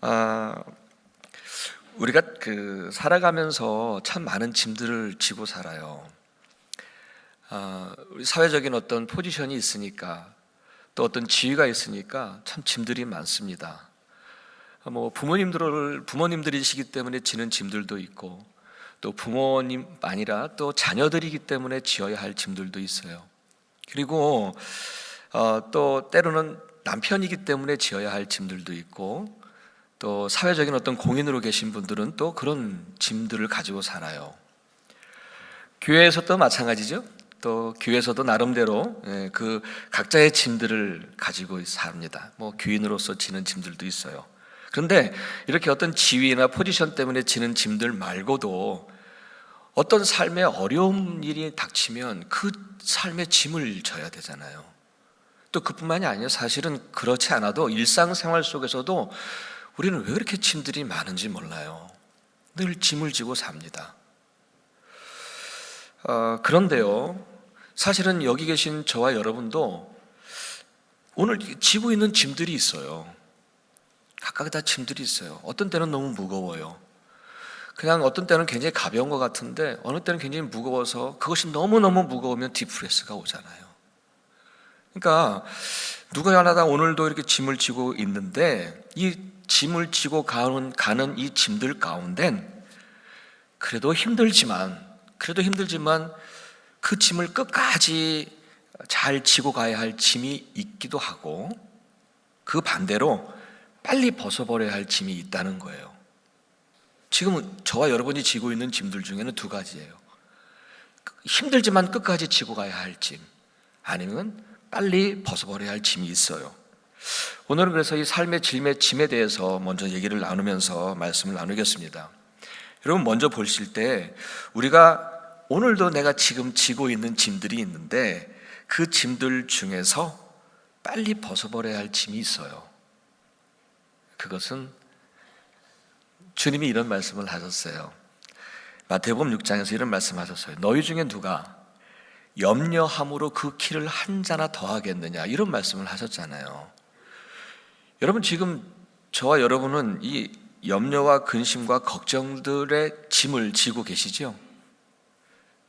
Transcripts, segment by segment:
아, 우리가 그 살아가면서 참 많은 짐들을 지고 살아요. 아, 우리 사회적인 어떤 포지션이 있으니까 또 어떤 지위가 있으니까 참 짐들이 많습니다. 아, 뭐 부모님들을 부모님들이시기 때문에 지는 짐들도 있고 또 부모님 아니라 또 자녀들이기 때문에 지어야 할 짐들도 있어요. 그리고 어, 또 때로는 남편이기 때문에 지어야 할 짐들도 있고 또 사회적인 어떤 공인으로 계신 분들은 또 그런 짐들을 가지고 살아요. 교회에서도 마찬가지죠. 또 교회에서도 나름대로 예, 그 각자의 짐들을 가지고 삽니다. 뭐 교인으로서 지는 짐들도 있어요. 그런데 이렇게 어떤 지위나 포지션 때문에 지는 짐들 말고도 어떤 삶에 어려운 일이 닥치면 그 삶의 짐을 져야 되잖아요. 또 그뿐만이 아니에요. 사실은 그렇지 않아도 일상생활 속에서도 우리는 왜 그렇게 짐들이 많은지 몰라요. 늘 짐을 지고 삽니다. 어, 그런데요, 사실은 여기 계신 저와 여러분도 오늘 지고 있는 짐들이 있어요. 각각 다 짐들이 있어요. 어떤 때는 너무 무거워요. 그냥 어떤 때는 굉장히 가벼운 것 같은데 어느 때는 굉장히 무거워서 그것이 너무너무 무거우면 디프레스가 오잖아요. 그러니까 누가 하나다 오늘도 이렇게 짐을 지고 있는데 이 짐을 지고 가는, 가는 이 짐들 가운데 그래도 힘들지만 그래도 힘들지만 그 짐을 끝까지 잘 지고 가야 할 짐이 있기도 하고 그 반대로 빨리 벗어버려야 할 짐이 있다는 거예요. 지금 저와 여러분이 지고 있는 짐들 중에는 두 가지예요. 힘들지만 끝까지 지고 가야 할 짐, 아니면 빨리 벗어버려야 할 짐이 있어요. 오늘은 그래서 이 삶의 짐의 짐에 대해서 먼저 얘기를 나누면서 말씀을 나누겠습니다. 여러분 먼저 보실 때 우리가 오늘도 내가 지금 지고 있는 짐들이 있는데 그 짐들 중에서 빨리 벗어버려야 할 짐이 있어요. 그것은 주님이 이런 말씀을 하셨어요. 마태복음 6장에서 이런 말씀하셨어요. 너희 중에 누가 염려함으로 그 키를 한 자나 더 하겠느냐 이런 말씀을 하셨잖아요. 여러분 지금 저와 여러분은 이 염려와 근심과 걱정들의 짐을 지고 계시죠?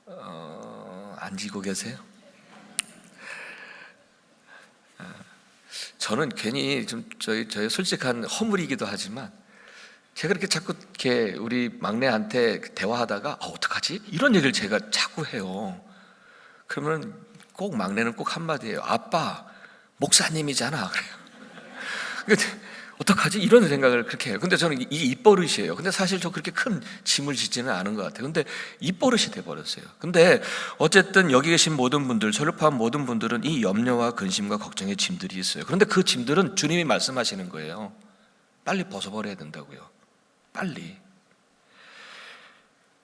어, 안 지고 계세요? 어, 저는 괜히 좀 저희 저희 솔직한 허물이기도 하지만 제가 이렇게 자꾸 이렇게 우리 막내한테 대화하다가 아, 어떡하지? 이런 얘기를 제가 자꾸 해요. 그러면 꼭 막내는 꼭 한마디예요. 아빠, 목사님이잖아. 그래요. 근데 어떡하지? 이런 생각을 그렇게 해요. 근데 저는 이게 입버릇이에요. 근데 사실 저 그렇게 큰 짐을 짓지는 않은 것 같아요. 근데 입버릇이 돼버렸어요. 근데 어쨌든 여기 계신 모든 분들, 저를 포함 모든 분들은 이 염려와 근심과 걱정의 짐들이 있어요. 그런데 그 짐들은 주님이 말씀하시는 거예요. 빨리 벗어버려야 된다고요. 빨리.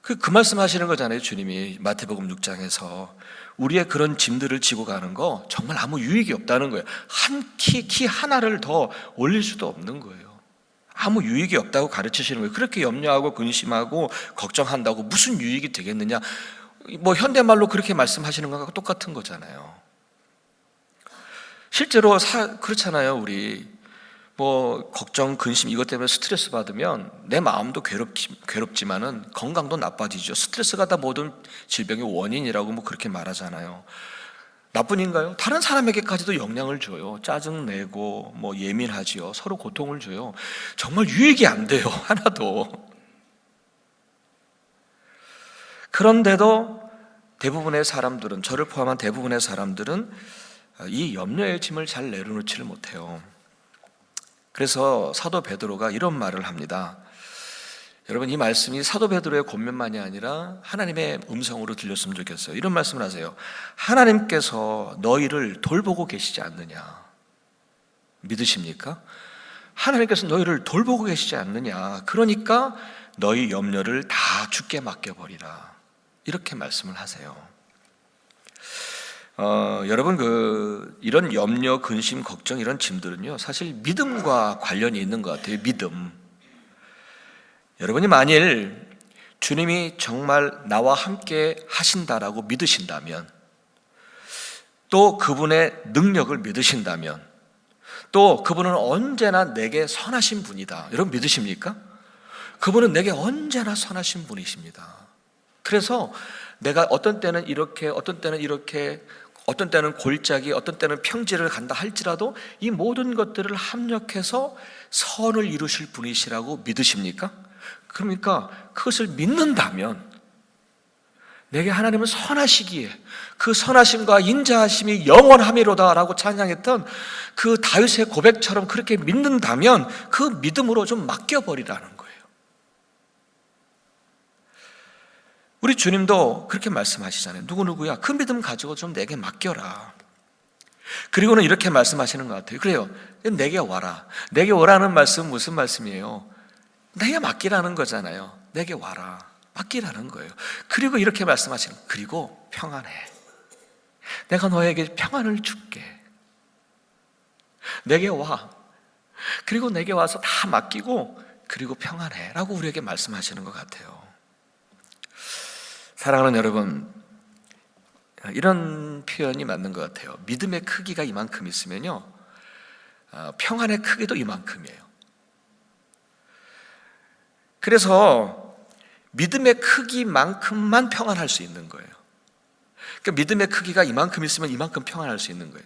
그, 그 말씀 하시는 거잖아요, 주님이. 마태복음 6장에서. 우리의 그런 짐들을 지고 가는 거 정말 아무 유익이 없다는 거예요. 한 키, 키 하나를 더 올릴 수도 없는 거예요. 아무 유익이 없다고 가르치시는 거예요. 그렇게 염려하고 근심하고 걱정한다고 무슨 유익이 되겠느냐. 뭐 현대말로 그렇게 말씀하시는 거랑 똑같은 거잖아요. 실제로 사, 그렇잖아요, 우리. 뭐 걱정, 근심 이것 때문에 스트레스 받으면 내 마음도 괴롭지, 괴롭지 만은 건강도 나빠지죠. 스트레스가 다 모든 질병의 원인이라고 뭐 그렇게 말하잖아요. 나뿐인가요? 다른 사람에게까지도 영향을 줘요. 짜증 내고 뭐 예민하지요. 서로 고통을 줘요. 정말 유익이 안 돼요. 하나도. 그런데도 대부분의 사람들은 저를 포함한 대부분의 사람들은 이 염려의 짐을 잘 내려놓지를 못해요. 그래서 사도 베드로가 이런 말을 합니다. 여러분 이 말씀이 사도 베드로의 권면만이 아니라 하나님의 음성으로 들렸으면 좋겠어요. 이런 말씀을 하세요. 하나님께서 너희를 돌보고 계시지 않느냐? 믿으십니까? 하나님께서 너희를 돌보고 계시지 않느냐? 그러니까 너희 염려를 다 죽게 맡겨 버리라. 이렇게 말씀을 하세요. 어, 여러분 그 이런 염려, 근심, 걱정 이런 짐들은요 사실 믿음과 관련이 있는 것 같아요. 믿음. 여러분이 만일 주님이 정말 나와 함께 하신다라고 믿으신다면 또 그분의 능력을 믿으신다면 또 그분은 언제나 내게 선하신 분이다. 여러분 믿으십니까? 그분은 내게 언제나 선하신 분이십니다. 그래서 내가 어떤 때는 이렇게, 어떤 때는 이렇게, 어떤 때는 골짜기, 어떤 때는 평지를 간다 할지라도 이 모든 것들을 합력해서 선을 이루실 분이시라고 믿으십니까? 그러니까 그것을 믿는다면 내게 하나님은 선하시기에 그 선하심과 인자하심이 영원함이로다라고 찬양했던 그 다윗의 고백처럼 그렇게 믿는다면 그 믿음으로 좀 맡겨버리라는 거예요. 우리 주님도 그렇게 말씀하시잖아요. 누구누구야, 그 믿음 가지고 좀 내게 맡겨라. 그리고는 이렇게 말씀하시는 것 같아요. 그래요. 내게 와라. 내게 오라는 말씀 무슨 말씀이에요? 내게 맡기라는 거잖아요. 내게 와라. 맡기라는 거예요. 그리고 이렇게 말씀하시는, 그리고 평안해. 내가 너에게 평안을 줄게. 내게 와. 그리고 내게 와서 다 맡기고, 그리고 평안해. 라고 우리에게 말씀하시는 것 같아요. 사랑하는 여러분, 이런 표현이 맞는 것 같아요. 믿음의 크기가 이만큼 있으면요, 어, 평안의 크기도 이만큼이에요. 그래서 믿음의 크기만큼만 평안할 수 있는 거예요. 그러니까 믿음의 크기가 이만큼 있으면 이만큼 평안할 수 있는 거예요.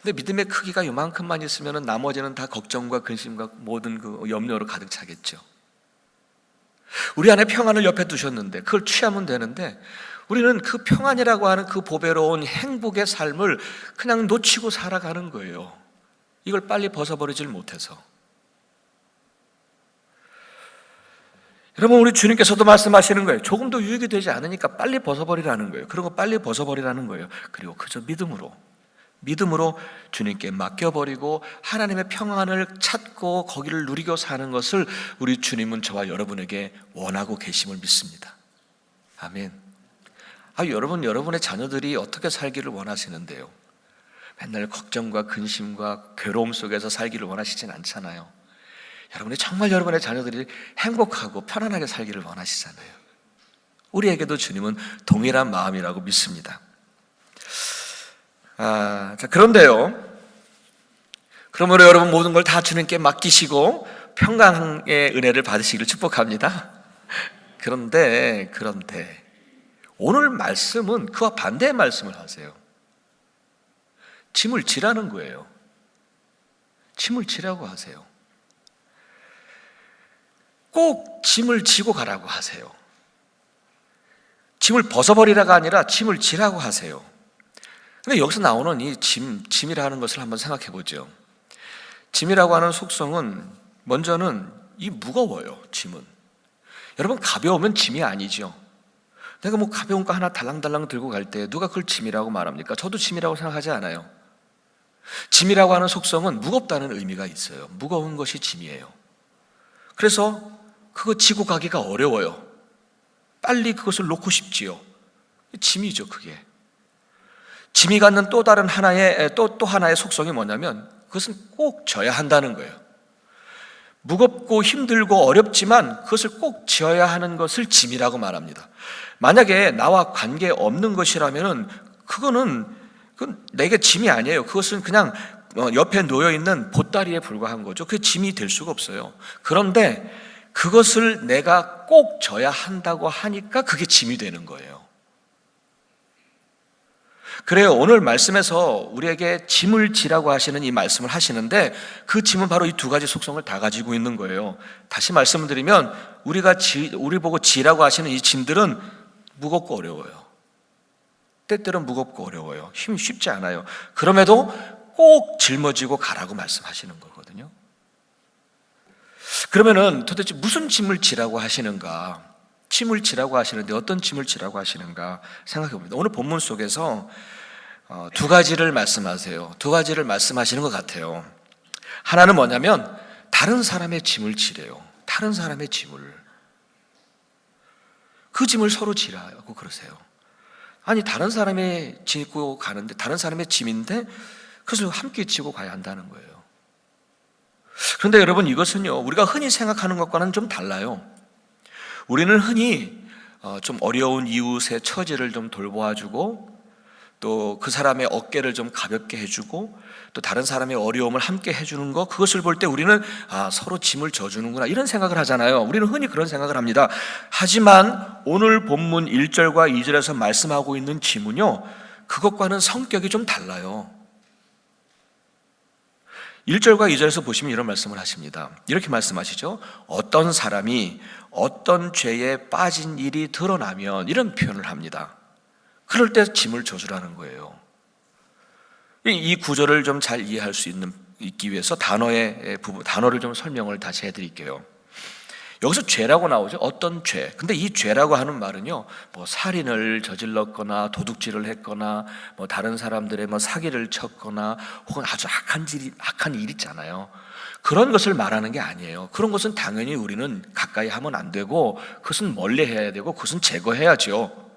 근데 믿음의 크기가 이만큼만 있으면 나머지는 다 걱정과 근심과 모든 그 염려로 가득 차겠죠. 우리 안에 평안을 옆에 두셨는데 그걸 취하면 되는데 우리는 그 평안이라고 하는 그 보배로운 행복의 삶을 그냥 놓치고 살아가는 거예요. 이걸 빨리 벗어버리질 못해서. 여러분 우리 주님께서도 말씀하시는 거예요. 조금 더 유익이 되지 않으니까 빨리 벗어버리라는 거예요. 그리고 빨리 벗어버리라는 거예요. 그리고 그저 믿음으로 믿음으로 주님께 맡겨버리고 하나님의 평안을 찾고 거기를 누리고 사는 것을 우리 주님은 저와 여러분에게 원하고 계심을 믿습니다. 아멘. 아, 여러분, 여러분의 자녀들이 어떻게 살기를 원하시는데요? 맨날 걱정과 근심과 괴로움 속에서 살기를 원하시진 않잖아요. 여러분이 정말 여러분의 자녀들이 행복하고 편안하게 살기를 원하시잖아요. 우리에게도 주님은 동일한 마음이라고 믿습니다. 아, 자, 그런데요. 그러므로 여러분 모든 걸 다 주님께 맡기시고 평강의 은혜를 받으시기를 축복합니다. 그런데, 그런데, 오늘 말씀은 그와 반대의 말씀을 하세요. 짐을 지라는 거예요. 짐을 지라고 하세요. 꼭 짐을 지고 가라고 하세요. 짐을 벗어버리라가 아니라 짐을 지라고 하세요. 근데 여기서 나오는 이 짐, 짐이라는 것을 한번 생각해 보죠. 짐이라고 하는 속성은 먼저는 이 무거워요, 짐은. 여러분, 가벼우면 짐이 아니죠. 내가 뭐 가벼운 거 하나 달랑달랑 들고 갈 때 누가 그걸 짐이라고 말합니까? 저도 짐이라고 생각하지 않아요. 짐이라고 하는 속성은 무겁다는 의미가 있어요. 무거운 것이 짐이에요. 그래서 그거 지고 가기가 어려워요. 빨리 그것을 놓고 싶지요. 짐이죠, 그게. 짐이 갖는 또 다른 하나의 또, 또 하나의 속성이 뭐냐면 그것은 꼭 져야 한다는 거예요. 무겁고 힘들고 어렵지만 그것을 꼭 지어야 하는 것을 짐이라고 말합니다. 만약에 나와 관계 없는 것이라면은 그거는 그건 내게 짐이 아니에요. 그것은 그냥 어, 옆에 놓여 있는 보따리에 불과한 거죠. 그 짐이 될 수가 없어요. 그런데 그것을 내가 꼭 져야 한다고 하니까 그게 짐이 되는 거예요. 그래요. 오늘 말씀에서 우리에게 짐을 지라고 하시는 이 말씀을 하시는데 그 짐은 바로 이 두 가지 속성을 다 가지고 있는 거예요. 다시 말씀을 드리면 우리가 지, 우리 보고 지라고 하시는 이 짐들은 무겁고 어려워요. 때때로 무겁고 어려워요. 힘 쉽지 않아요. 그럼에도 꼭 짊어지고 가라고 말씀하시는 거거든요. 그러면은 도대체 무슨 짐을 지라고 하시는가? 짐을 지라고 하시는데 어떤 짐을 지라고 하시는가 생각해 봅니다. 오늘 본문 속에서 어, 두 가지를 말씀하세요. 두 가지를 말씀하시는 것 같아요. 하나는 뭐냐면 다른 사람의 짐을 지래요. 다른 사람의 짐을 그 짐을 서로 지라고 그러세요. 아니 다른 사람의 지고 가는데 다른 사람의 짐인데 그것을 함께 지고 가야 한다는 거예요. 그런데 여러분 이것은요 우리가 흔히 생각하는 것과는 좀 달라요. 우리는 흔히 어, 좀 어려운 이웃의 처지를 좀 돌보아주고 또 그 사람의 어깨를 좀 가볍게 해주고 또 다른 사람의 어려움을 함께 해주는 거 그것을 볼 때 우리는 아 서로 짐을 져주는구나 이런 생각을 하잖아요. 우리는 흔히 그런 생각을 합니다. 하지만 오늘 본문 1절과 2절에서 말씀하고 있는 짐은요 그것과는 성격이 좀 달라요. 1절과 2절에서 보시면 이런 말씀을 하십니다. 이렇게 말씀하시죠. 어떤 사람이 어떤 죄에 빠진 일이 드러나면 이런 표현을 합니다. 그럴 때 짐을 져주라는 거예요. 이- 이 구절을 좀 잘 이해할 수 있는 있기 위해서 단어의 부분 단어를 좀 설명을 다시 해드릴게요. 여기서 죄라고 나오죠. 어떤 죄. 근데 이 죄라고 하는 말은요, 뭐 살인을 저질렀거나 도둑질을 했거나 뭐 다른 사람들의 뭐 사기를 쳤거나 혹은 아주 악한 일, 악한 일 있잖아요. 그런 것을 말하는 게 아니에요. 그런 것은 당연히 우리는 가까이 하면 안 되고 그것은 멀리 해야 되고 그것은 제거해야죠.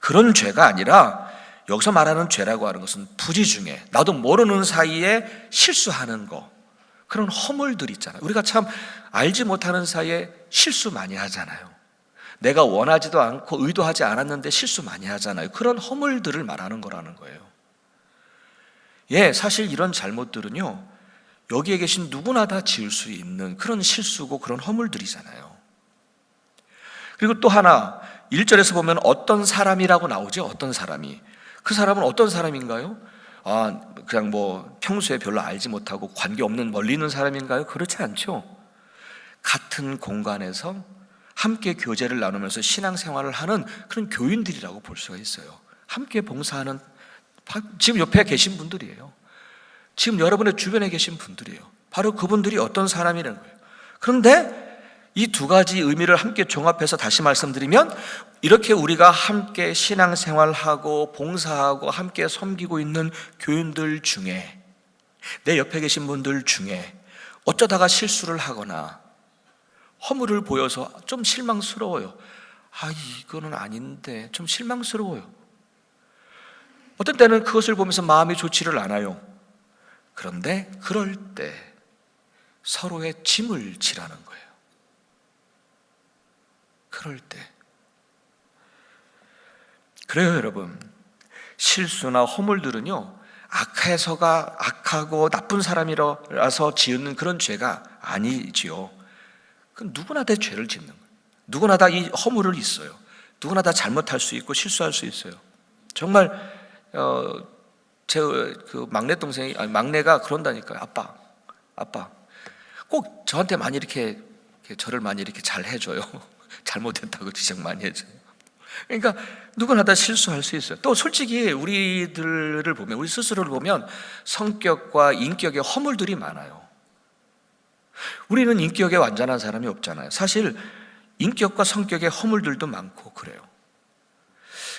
그런 죄가 아니라 여기서 말하는 죄라고 하는 것은 부지 중에 나도 모르는 사이에 실수하는 거 그런 허물들 있잖아요. 우리가 참 알지 못하는 사이에 실수 많이 하잖아요. 내가 원하지도 않고 의도하지 않았는데 실수 많이 하잖아요. 그런 허물들을 말하는 거라는 거예요. 예, 사실 이런 잘못들은요, 여기에 계신 누구나 다 지을 수 있는 그런 실수고 그런 허물들이잖아요. 그리고 또 하나, 1절에서 보면 어떤 사람이라고 나오죠? 어떤 사람이. 그 사람은 어떤 사람인가요? 아, 그냥 뭐 평소에 별로 알지 못하고 관계 없는 멀리 있는 사람인가요? 그렇지 않죠. 같은 공간에서 함께 교제를 나누면서 신앙생활을 하는 그런 교인들이라고 볼 수가 있어요. 함께 봉사하는 바- 지금 옆에 계신 분들이에요. 지금 여러분의 주변에 계신 분들이에요. 바로 그분들이 어떤 사람이라는 거예요. 그런데 이 두 가지 의미를 함께 종합해서 다시 말씀드리면 이렇게 우리가 함께 신앙생활하고 봉사하고 함께 섬기고 있는 교인들 중에 내 옆에 계신 분들 중에 어쩌다가 실수를 하거나 허물을 보여서 좀 실망스러워요. 아, 이거는 아닌데 좀 실망스러워요. 어떤 때는 그것을 보면서 마음이 좋지를 않아요. 그런데 그럴 때 서로의 짐을 지라는 거예요. 그럴 때. 그래요, 여러분. 실수나 허물들은요, 악해서가 악하고 나쁜 사람이라서 지은 그런 죄가 아니지요. 그 누구나 다 죄를 짓는 거예요. 누구나 다 이 허물을 있어요. 누구나 다 잘못할 수 있고 실수할 수 있어요. 정말 어, 제 그 막내 동생이 아니 막내가 그런다니까요. 아빠, 아빠, 꼭 저한테 많이 이렇게, 이렇게 저를 많이 이렇게 잘 해줘요. 잘못했다고 지적 많이 해줘요. 그러니까 누구나 다 실수할 수 있어요. 또 솔직히 우리들을 보면 우리 스스로를 보면 성격과 인격의 허물들이 많아요. 우리는 인격에 완전한 사람이 없잖아요. 사실 인격과 성격의 허물들도 많고 그래요.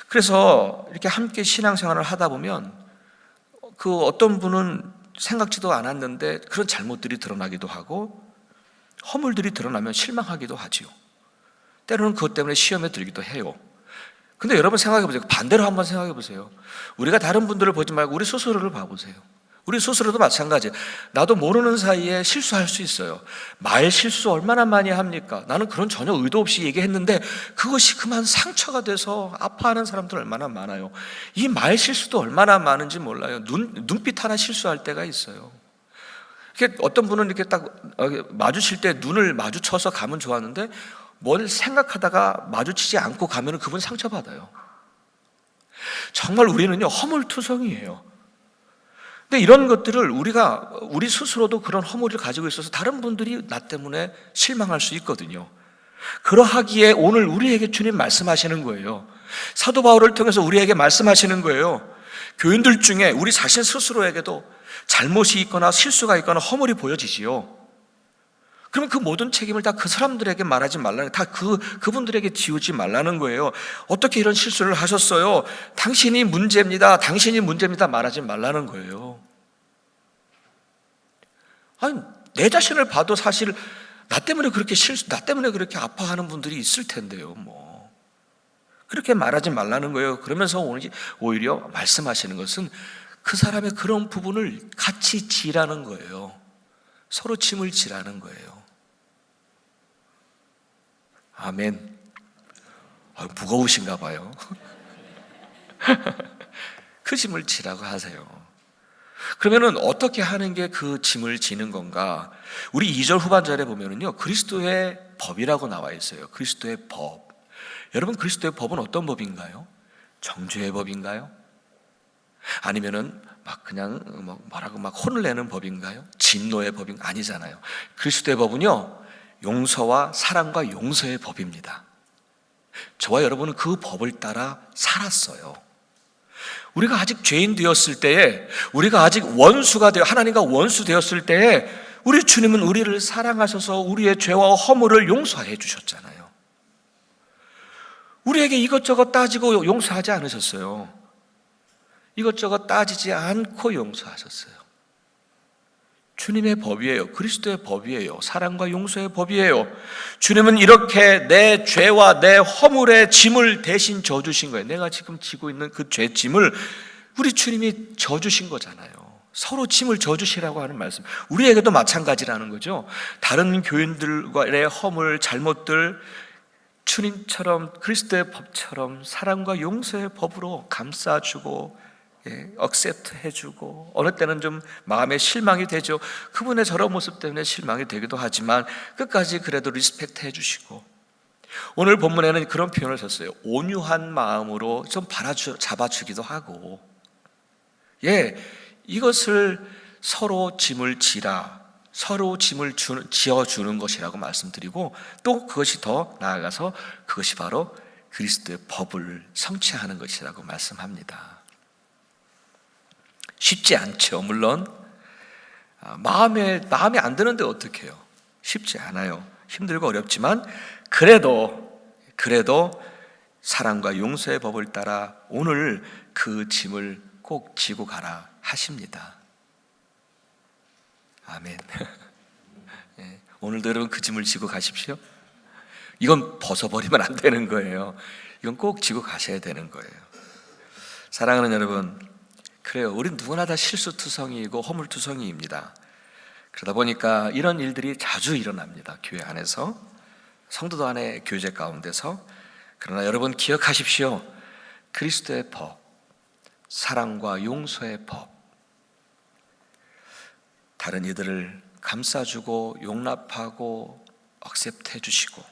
그래서 이렇게 함께 신앙생활을 하다 보면 그 어떤 분은 생각지도 않았는데 그런 잘못들이 드러나기도 하고 허물들이 드러나면 실망하기도 하지요. 때로는 그것 때문에 시험에 들기도 해요. 근데 여러분 생각해 보세요. 반대로 한번 생각해 보세요. 우리가 다른 분들을 보지 말고 우리 스스로를 봐보세요. 우리 스스로도 마찬가지예요. 나도 모르는 사이에 실수할 수 있어요. 말 실수 얼마나 많이 합니까? 나는 그런 전혀 의도 없이 얘기했는데 그것이 그만 상처가 돼서 아파하는 사람들 얼마나 많아요. 이 말 실수도 얼마나 많은지 몰라요. 눈, 눈빛 하나 실수할 때가 있어요. 어떤 분은 이렇게 딱 어, 마주칠 때 눈을 마주쳐서 가면 좋았는데 뭘 생각하다가 마주치지 않고 가면 그분 상처받아요. 정말 우리는요, 허물투성이에요. 근데 이런 것들을 우리가 우리 스스로도 그런 허물을 가지고 있어서 다른 분들이 나 때문에 실망할 수 있거든요. 그러하기에 오늘 우리에게 주님 말씀하시는 거예요. 사도 바울을 통해서 우리에게 말씀하시는 거예요. 교인들 중에 우리 자신 스스로에게도 잘못이 있거나 실수가 있거나 허물이 보여지지요. 그러면 그 모든 책임을 다 그 사람들에게 말하지 말라는, 다 그, 그분들에게 지우지 말라는 거예요. 어떻게 이런 실수를 하셨어요? 당신이 문제입니다. 당신이 문제입니다. 말하지 말라는 거예요. 아니, 내 자신을 봐도 사실 나 때문에 그렇게 실수, 나 때문에 그렇게 아파하는 분들이 있을 텐데요, 뭐. 그렇게 말하지 말라는 거예요. 그러면서 오히려 말씀하시는 것은 그 사람의 그런 부분을 같이 지라는 거예요. 서로 짐을 지라는 거예요. 아멘. 아, 무거우신가 봐요. 그 짐을 지라고 하세요. 그러면은 어떻게 하는 게 그 짐을 지는 건가? 우리 2절 후반절에 보면은요, 그리스도의 법이라고 나와 있어요. 그리스도의 법. 여러분, 그리스도의 법은 어떤 법인가요? 정죄의 법인가요? 아니면은 막 그냥 뭐 뭐라고 막 혼을 내는 법인가요? 진노의 법인 아니잖아요. 그리스도의 법은요, 용서와 사랑과 용서의 법입니다. 저와 여러분은 그 법을 따라 살았어요. 우리가 아직 죄인 되었을 때에, 우리가 아직 원수가 되어, 하나님과 원수 되었을 때에, 우리 주님은 우리를 사랑하셔서 우리의 죄와 허물을 용서해 주셨잖아요. 우리에게 이것저것 따지고 용서하지 않으셨어요. 이것저것 따지지 않고 용서하셨어요. 주님의 법이에요. 그리스도의 법이에요. 사랑과 용서의 법이에요. 주님은 이렇게 내 죄와 내 허물의 짐을 대신 져주신 거예요. 내가 지금 지고 있는 그 죄 짐을 우리 주님이 져주신 거잖아요. 서로 짐을 져주시라고 하는 말씀. 우리에게도 마찬가지라는 거죠. 다른 교인들과의 허물, 잘못들, 주님처럼 그리스도의 법처럼 사랑과 용서의 법으로 감싸주고 예, 억셉트 해주고 어느 때는 좀 마음에 실망이 되죠. 그분의 저런 모습 때문에 실망이 되기도 하지만 끝까지 그래도 리스펙트 해주시고 오늘 본문에는 그런 표현을 썼어요. 온유한 마음으로 좀 바라주 잡아주기도 하고 예 이것을 서로 짐을 지라 서로 짐을 주, 지어주는 것이라고 말씀드리고 또 그것이 더 나아가서 그것이 바로 그리스도의 법을 성취하는 것이라고 말씀합니다. 쉽지 않죠. 물론 아, 마음에 마음에 안 드는데 어떻게 해요? 쉽지 않아요. 힘들고 어렵지만 그래도 그래도 사랑과 용서의 법을 따라 오늘 그 짐을 꼭 지고 가라 하십니다. 아멘. 예, 오늘도 여러분 그 짐을 지고 가십시오. 이건 벗어버리면 안 되는 거예요. 이건 꼭 지고 가셔야 되는 거예요. 사랑하는 여러분, 그래요. 우린 누구나 다 실수투성이이고 허물투성이입니다. 그러다 보니까 이런 일들이 자주 일어납니다. 교회 안에서 성도도 안에 교제 가운데서 그러나 여러분 기억하십시오. 그리스도의 법, 사랑과 용서의 법, 다른 이들을 감싸주고 용납하고 억셉트 해 주시고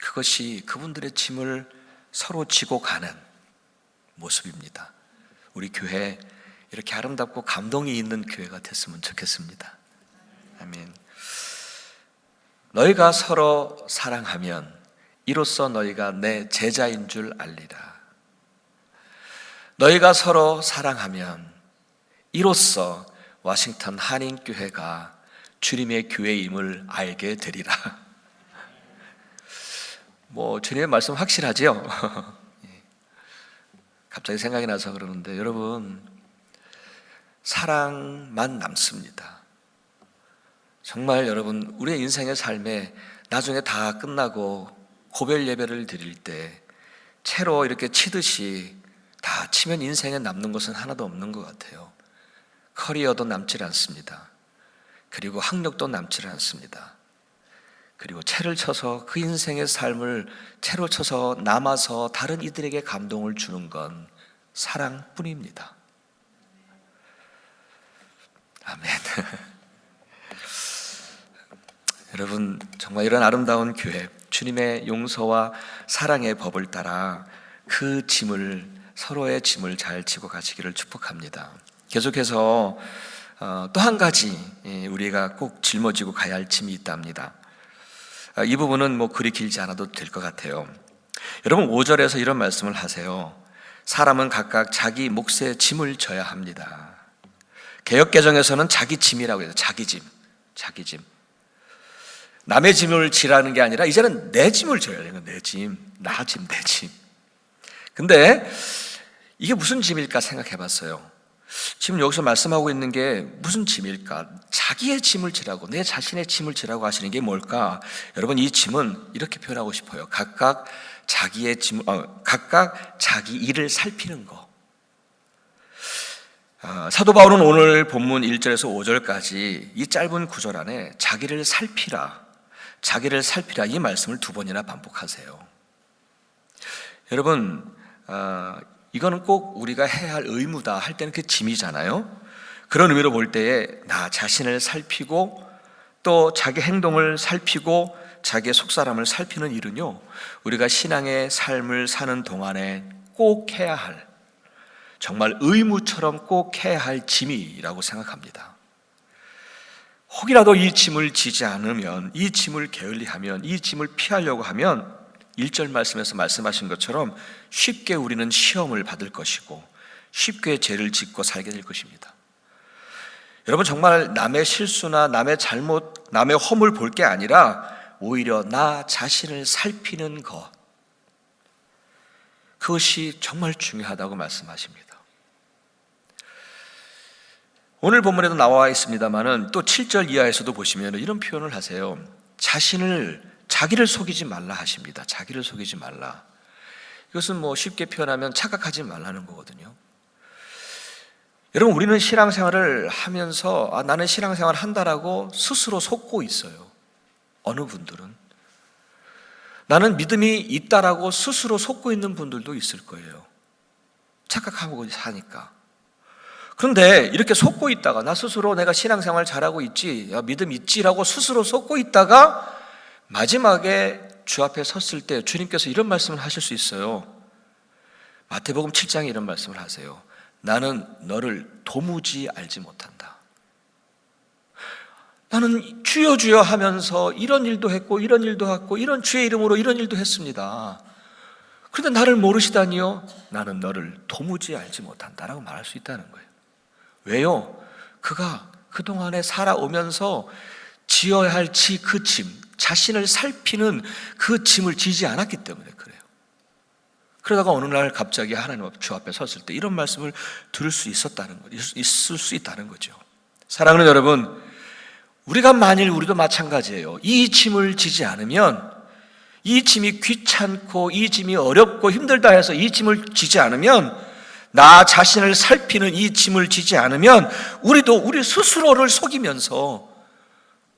그것이 그분들의 짐을 서로 지고 가는 모습입니다. 우리 교회 이렇게 아름답고 감동이 있는 교회가 됐으면 좋겠습니다. 아멘. 너희가 서로 사랑하면 이로써 너희가 내 제자인 줄 알리라. 너희가 서로 사랑하면 이로써 워싱턴 한인교회가 주님의 교회임을 알게 되리라. 뭐, 주님의 말씀 확실하지요? 갑자기 생각이 나서 그러는데 여러분 사랑만 남습니다. 정말 여러분 우리의 인생의 삶에 나중에 다 끝나고 고별 예배를 드릴 때 채로 이렇게 치듯이 다 치면 인생에 남는 것은 하나도 없는 것 같아요. 커리어도 남질 않습니다. 그리고 학력도 남질 않습니다. 그리고 채를 쳐서 그 인생의 삶을 채로 쳐서 남아서 다른 이들에게 감동을 주는 건 사랑뿐입니다. 아멘. 여러분, 정말 이런 아름다운 교회, 주님의 용서와 사랑의 법을 따라 그 짐을, 서로의 짐을 잘 지고 가시기를 축복합니다. 계속해서 어, 또한 가지 예, 우리가 꼭 짊어지고 가야 할 짐이 있답니다. 아, 이 부분은 뭐 그리 길지 않아도 될 것 같아요. 여러분 5절에서 이런 말씀을 하세요. 사람은 각각 자기 몫의 짐을 져야 합니다. 개혁 개정에서는 자기 짐이라고 해요. 자기 짐, 자기 짐. 남의 짐을 지라는 게 아니라 이제는 내 짐을 져야 돼요. 내 짐, 나 짐, 내 짐. 근데 이게 무슨 짐일까 생각해 봤어요. 지금 여기서 말씀하고 있는 게 무슨 짐일까? 자기의 짐을 지라고, 내 자신의 짐을 지라고 하시는 게 뭘까? 여러분, 이 짐은 이렇게 표현하고 싶어요. 각각 자기의 짐, 어, 각각 자기 일을 살피는 거. 어, 사도 바울은 오늘 본문 1절에서 5절까지 이 짧은 구절 안에 자기를 살피라, 자기를 살피라 이 말씀을 두 번이나 반복하세요. 여러분, 어, 이거는 꼭 우리가 해야 할 의무다 할 때는 그 짐이잖아요. 그런 의미로 볼 때에 나 자신을 살피고 또 자기 행동을 살피고 자기의 속사람을 살피는 일은요. 우리가 신앙의 삶을 사는 동안에 꼭 해야 할 정말 의무처럼 꼭 해야 할 짐이라고 생각합니다. 혹이라도 이 짐을 지지 않으면 이 짐을 게을리하면 이 짐을 피하려고 하면 1절 말씀에서 말씀하신 것처럼 쉽게 우리는 시험을 받을 것이고 쉽게 죄를 짓고 살게 될 것입니다. 여러분 정말 남의 실수나 남의 잘못, 남의 허물 볼 게 아니라 오히려 나 자신을 살피는 것. 그것이 정말 중요하다고 말씀하십니다. 오늘 본문에도 나와 있습니다만은 또 7절 이하에서도 보시면 이런 표현을 하세요. 자신을 자기를 속이지 말라 하십니다. 자기를 속이지 말라. 이것은 뭐 쉽게 표현하면 착각하지 말라는 거거든요. 여러분 우리는 신앙생활을 하면서 아, 나는 신앙생활 한다라고 스스로 속고 있어요. 어느 분들은 나는 믿음이 있다라고 스스로 속고 있는 분들도 있을 거예요. 착각하고 사니까. 그런데 이렇게 속고 있다가 나 스스로 내가 신앙생활 잘하고 있지, 야, 믿음 있지라고 스스로 속고 있다가 마지막에 주 앞에 섰을 때 주님께서 이런 말씀을 하실 수 있어요. 마태복음 7장에 이런 말씀을 하세요. 나는 너를 도무지 알지 못한다. 나는 주여 주여 하면서 이런 일도 했고 이런 일도 했고 이런 주의 이름으로 이런 일도 했습니다. 그런데 나를 모르시다니요? 나는 너를 도무지 알지 못한다라고 말할 수 있다는 거예요. 왜요? 그가 그동안에 살아오면서 지어야 할 지 그 짐, 자신을 살피는 그 짐을 지지 않았기 때문에 그래요. 그러다가 어느 날 갑자기 하나님 주 앞에 섰을 때 이런 말씀을 들을 수 있었다는 거, 있을 수 있다는 거죠. 사랑하는 여러분, 우리가 만일 우리도 마찬가지예요. 이 짐을 지지 않으면 이 짐이 귀찮고 이 짐이 어렵고 힘들다 해서 이 짐을 지지 않으면 나 자신을 살피는 이 짐을 지지 않으면 우리도 우리 스스로를 속이면서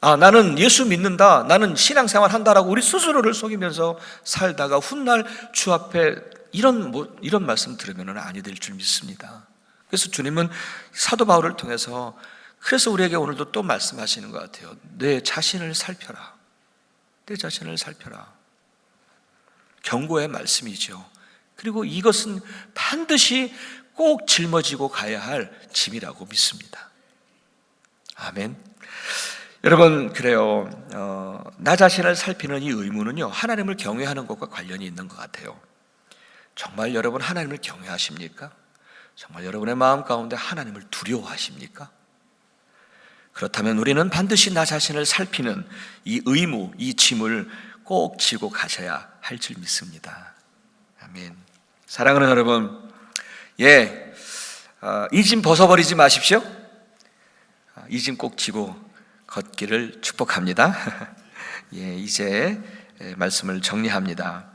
아, 나는 예수 믿는다. 나는 신앙생활 한다라고 우리 스스로를 속이면서 살다가 훗날 주 앞에 이런 뭐 이런 말씀 들으면 아니 될 줄 믿습니다. 그래서 주님은 사도 바울을 통해서 그래서 우리에게 오늘도 또 말씀하시는 것 같아요. 내 자신을 살펴라. 내 자신을 살펴라. 경고의 말씀이죠. 그리고 이것은 반드시 꼭 짊어지고 가야 할 짐이라고 믿습니다. 아멘. 여러분 그래요. 어, 나 자신을 살피는 이 의무는요 하나님을 경외하는 것과 관련이 있는 것 같아요. 정말 여러분 하나님을 경외하십니까? 정말 여러분의 마음 가운데 하나님을 두려워하십니까? 그렇다면 우리는 반드시 나 자신을 살피는 이 의무, 이 짐을 꼭 지고 가셔야 할 줄 믿습니다. 아멘. 사랑하는 여러분, 예, 어, 이짐 벗어버리지 마십시오. 아, 이짐 꼭 지고 걷기를 축복합니다. 예, 이제 말씀을 정리합니다.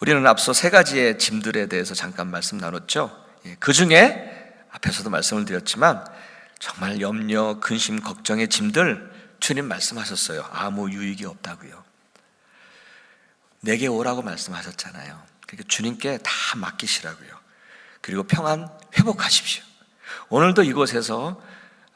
우리는 앞서 세 가지의 짐들에 대해서 잠깐 말씀 나눴죠. 예, 그 중에 앞에서도 말씀을 드렸지만 정말 염려, 근심, 걱정의 짐들 주님 말씀하셨어요. 아무 유익이 없다고요. 내게 오라고 말씀하셨잖아요. 그러니까 주님께 다 맡기시라고요. 그리고 평안 회복하십시오. 오늘도 이곳에서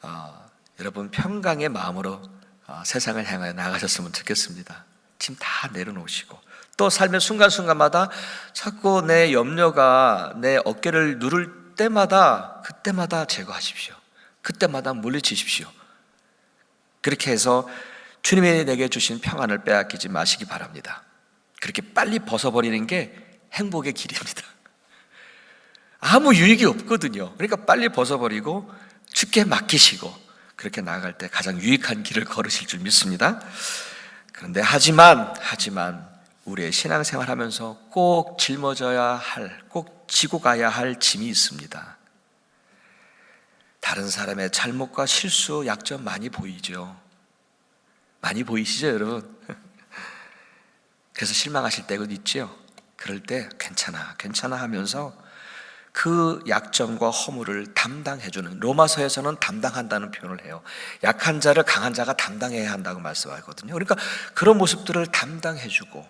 어, 여러분 평강의 마음으로 어, 세상을 향하여 나가셨으면 좋겠습니다. 짐 다 내려놓으시고 또 삶의 순간순간마다 자꾸 내 염려가 내 어깨를 누를 때마다 그때마다 제거하십시오. 그때마다 물리치십시오. 그렇게 해서 주님이 내게 주신 평안을 빼앗기지 마시기 바랍니다. 그렇게 빨리 벗어버리는 게 행복의 길입니다. 아무 유익이 없거든요. 그러니까 빨리 벗어버리고 죽게 맡기시고 그렇게 나아갈 때 가장 유익한 길을 걸으실 줄 믿습니다. 그런데 하지만 하지만 우리의 신앙생활 하면서 꼭 짊어져야 할, 꼭 지고 가야 할 짐이 있습니다. 다른 사람의 잘못과 실수, 약점 많이 보이죠. 많이 보이시죠, 여러분? 그래서 실망하실 때가 있죠. 그럴 때 괜찮아, 괜찮아 하면서 그 약점과 허물을 담당해 주는 로마서에서는 담당한다는 표현을 해요. 약한 자를 강한 자가 담당해야 한다고 말씀하거든요. 그러니까 그런 모습들을 담당해 주고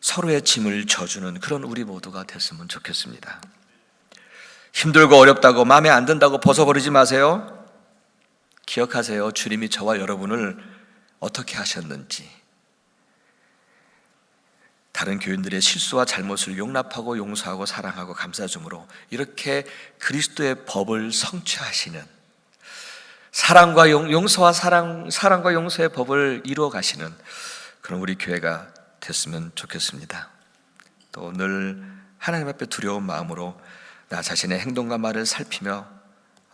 서로의 짐을 져주는 그런 우리 모두가 됐으면 좋겠습니다. 힘들고 어렵다고 마음에 안 든다고 벗어버리지 마세요. 기억하세요. 주님이 저와 여러분을 어떻게 하셨는지. 다른 교인들의 실수와 잘못을 용납하고 용서하고 사랑하고 감싸줌으로 이렇게 그리스도의 법을 성취하시는 사랑과 용, 용서와 사랑, 사랑과 용서의 법을 이루어 가시는 그런 우리 교회가 됐으면 좋겠습니다. 또 늘 하나님 앞에 두려운 마음으로 나 자신의 행동과 말을 살피며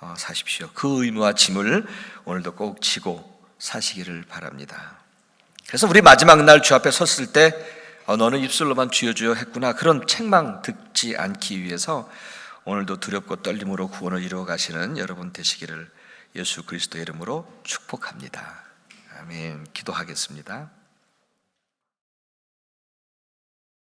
어, 사십시오. 그 의무와 짐을 오늘도 꼭 지고 사시기를 바랍니다. 그래서 우리 마지막 날 주 앞에 섰을 때 어, 너는 입술로만 주여 했구나 그런 책망 듣지 않기 위해서 오늘도 두렵고 떨림으로 구원을 이루어 가시는 여러분 되시기를 예수 그리스도의 이름으로 축복합니다. 아멘. 기도하겠습니다.